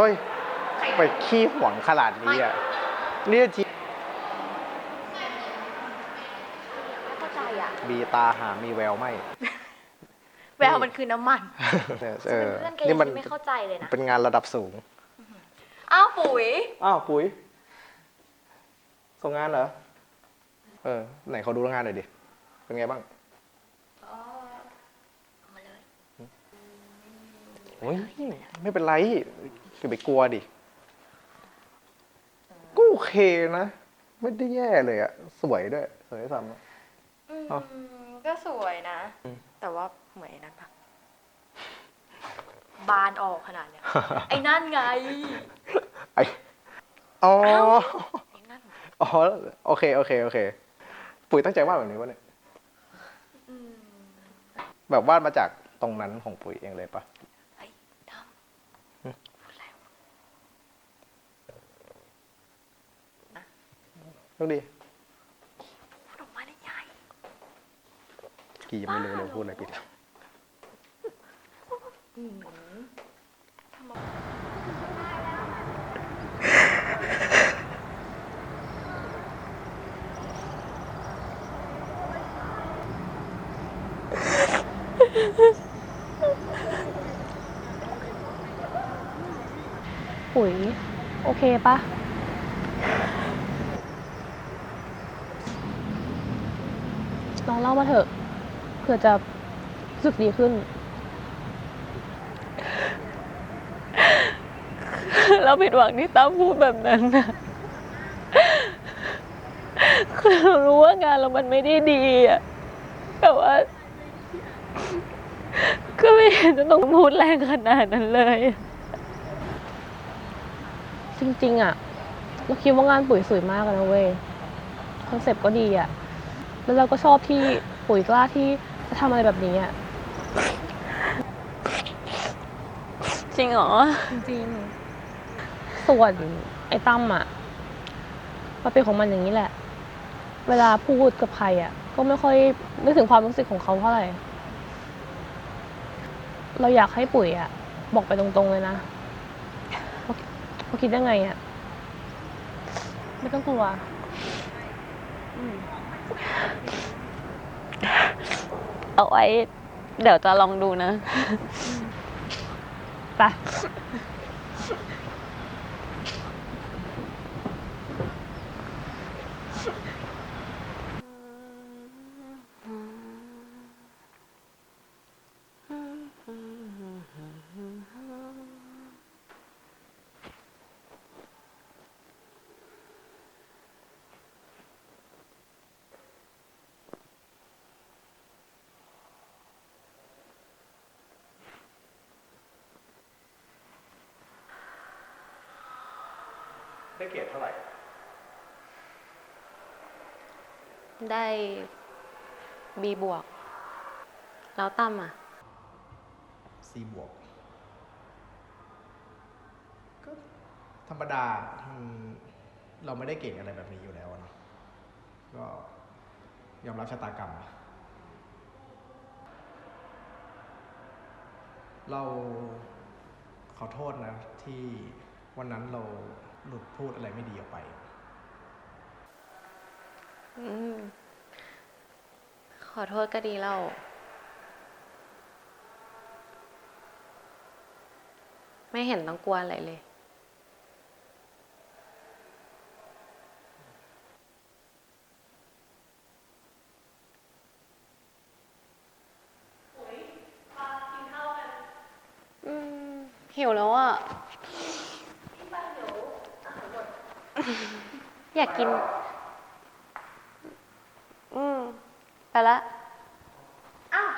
เฮ้ยไปขี้หวงขนาดนี้อะเนี่ยจีไม่เข้าใจอะบีตาหามีแววไหมแววมันคือน้ำมันเออเพื่อนๆแกนี่ยังมันไม่เข้าใจเลยนะเป็นงานระดับสูงอ้าวปุ๋ยอ้าวปุ๋ยส่งงานเหรอเออไหนเขาดูงานหน่อยดิเป็นไงบ้างมาเลยโอ้ยไม่เป็นไร อย่าไปกลัวดิก็โอเคนะ ไม่ได้แย่เลยอะสวยด้วย สวยซ้ำอะ อืมเอ้าก็สวยนะ อืม แต่ว่าเหมือนไอ้นั่นปะบานออกขนาดเนี้ย ไอ้นั่นไง ไออ๋อ ไอ้นั่น อ๋อ โอเค โอเค โอเค ปุ๋ยตั้งใจวาดแบบนี้วะเนี่ย อืม แบบวาดมาจากตรงนั้นของปุ๋ยเองเลยปะ ไอ้ท อืมำพูดอะไรวะ ลูกดีพูดออกมาได้ไงกี่ยังไม่รู้เลยพูดอะไรผิดอืมปุ๋ยโอเคปะ ลองเล่ามาเถอะเผื่อจะรู้สึกดีขึ้น เราผิดหวังที่ตั้มพูดแบบนั้นนะคือเรารู้ว่างานเรามันไม่ได้ดีอะแต่ว่า ก็ไม่เห็นจะต้องพูดแรงขนาดนั้นเลย จริงๆอะเราคิดว่างานปุ๋ยสวยมากเลยนะเว้ยคอนเซปต์ก็ดีอะ แล้วเราก็ชอบที่ปุ๋ยกล้าที่จะทำอะไรแบบนี้อะจริงเหรอ จริงๆส่วนไอ้ตั้มอะมันเป็นของมันอย่างนี้แหละ เวลาพูดกับใครอะก็ไม่ค่อยนึกถึงความรู้สึกของเขาเท่าไหร่ เราอยากให้ปุ๋ยอะบอกไปตรงๆเลยนะว่าว่าคิดยังไงอะไม่ต้องกลัว เอาไว้ เดี๋ยวจะลองดูนะ ไป ได้เกรดเท่าไหร่ ได้ B บวก แล้วตั้มอะ C บวกก็ธรรมดาอืมเราไม่ได้เก่งอะไรแบบนี้อยู่แล้วอะเนาะก็ยอมรับชะตากรรม เราขอโทษนะที่วันนั้นเรา หลุดพูดอะไรไม่ดีออกไป อืม ขอโทษก็ดีแล้ว ไม่เห็นต้องกลัวอะไรเลย อืมหิวแล้วอะ อยากกิน อืมไปละ อ้าว